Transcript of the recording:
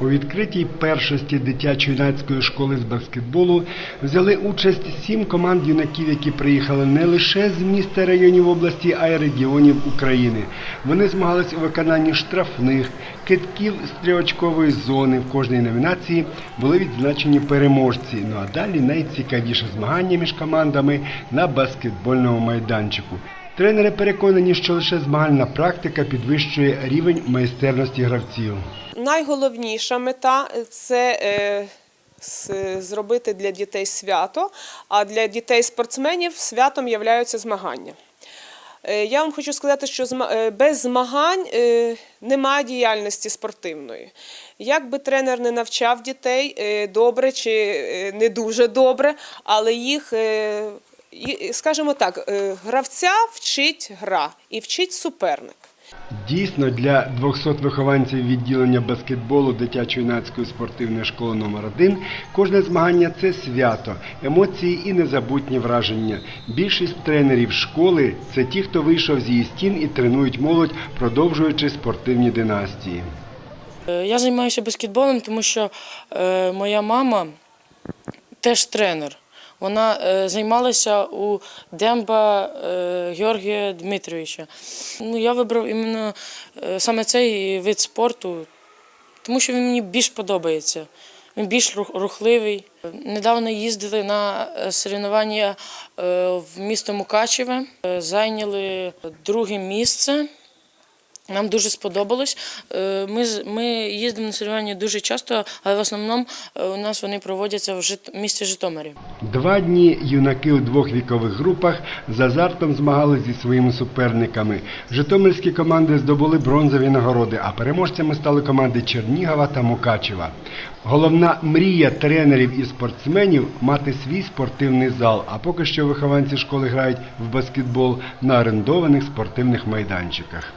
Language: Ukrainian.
У відкритій першості дитячо-юнацької школи з баскетболу взяли участь сім команд юнаків, які приїхали не лише з міста районів області, а й регіонів України. Вони змагались у виконанні штрафних, китків з трьохочкової зони. В кожній номінації були відзначені переможці. Ну а далі найцікавіше змагання між командами на баскетбольному майданчику. Тренери переконані, що лише змагальна практика підвищує рівень майстерності гравців. Найголовніша мета це е, зробити для дітей свято, а для дітей-спортсменів святом являються змагання. Е, Я вам хочу сказати, що е, без змагань немає діяльності спортивної. Як би тренер не навчав дітей добре чи не дуже добре, але їх, скажімо так, е, гравця вчить гра і вчить суперник. Дійсно, для 200 вихованців відділення баскетболу дитячо-юнацької спортивної школи номер 1 кожне змагання це свято, емоції і незабутні враження. Більшість тренерів школи це ті, хто вийшов з її стін і тренують молодь, продовжуючи спортивні династії. Е, Я займаюся баскетболом, тому що е, моя мама теж тренер. Вона е, займалася у Демба е, Георгія Дмитровича. Ну, я вибрав іменно е, саме цей вид спорту, тому що він мені більш подобається. Він більш рух- рухливий. Недавно їздили на соревнування в місто Мукачеве, зайняли друге місце. Нам дуже сподобалось. Е, Ми, ми їздимо на соревнування дуже часто, але в основному е, у нас вони проводяться в місті Житомирі. Два дні юнаки у двох вікових групах з азартом змагалися зі своїми суперниками. Житомирські команди здобули бронзові нагороди, а переможцями стали команди Чернігова та Мукачева. Головна мрія тренерів і спортсменів мати свій спортивний зал. А поки що вихованці школи грають в баскетбол на орендованих спортивних майданчиках.